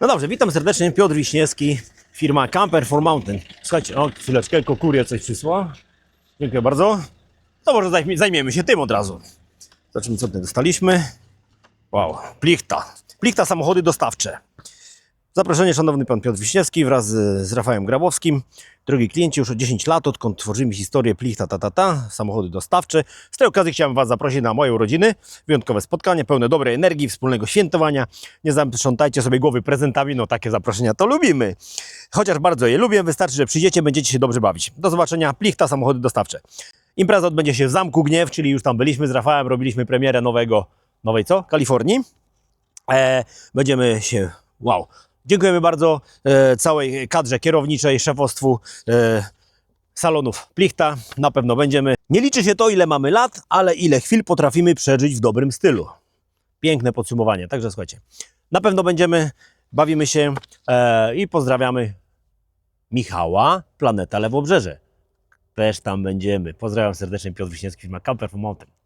No dobrze, witam serdecznie, Piotr Wiśniewski, firma Camper for Mountain. Słuchajcie, o chwileczkę, kokurier coś przysłał. Dziękuję bardzo. To może zajmie- zajmiemy się tym od razu. Zobaczymy, co tutaj dostaliśmy. Wow, plichta. Plichta samochody dostawcze. Zaproszenie szanowny pan Piotr Wiśniewski wraz z, Rafałem Grabowskim. Drogi klienci, już od 10 lat, odkąd tworzymy historię Plichta ta, ta, ta, samochody dostawcze. Z tej okazji chciałem was zaprosić na moje urodziny. Wyjątkowe spotkanie, pełne dobrej energii, wspólnego świętowania. Nie zaprzątajcie sobie głowy prezentami, no takie zaproszenia to lubimy. Chociaż bardzo je lubię, wystarczy, że przyjdziecie, będziecie się dobrze bawić. Do zobaczenia, Plichta, samochody dostawcze. Impreza odbędzie się w Zamku Gniew, czyli już tam byliśmy z Rafałem, robiliśmy premierę nowego, nowej co? Kalifornii. E, będziemy się. Wow. Dziękujemy bardzo e, całej kadrze kierowniczej, szefostwu e, salonów Plichta. Na pewno będziemy. Nie liczy się to, ile mamy lat, ale ile chwil potrafimy przeżyć w dobrym stylu. Piękne podsumowanie. Także słuchajcie, na pewno będziemy, bawimy się e, i pozdrawiamy Michała, Planeta Lewobrzeże. Też tam będziemy. Pozdrawiam serdecznie, Piotr Wiśniewski, firma Camper Mountain.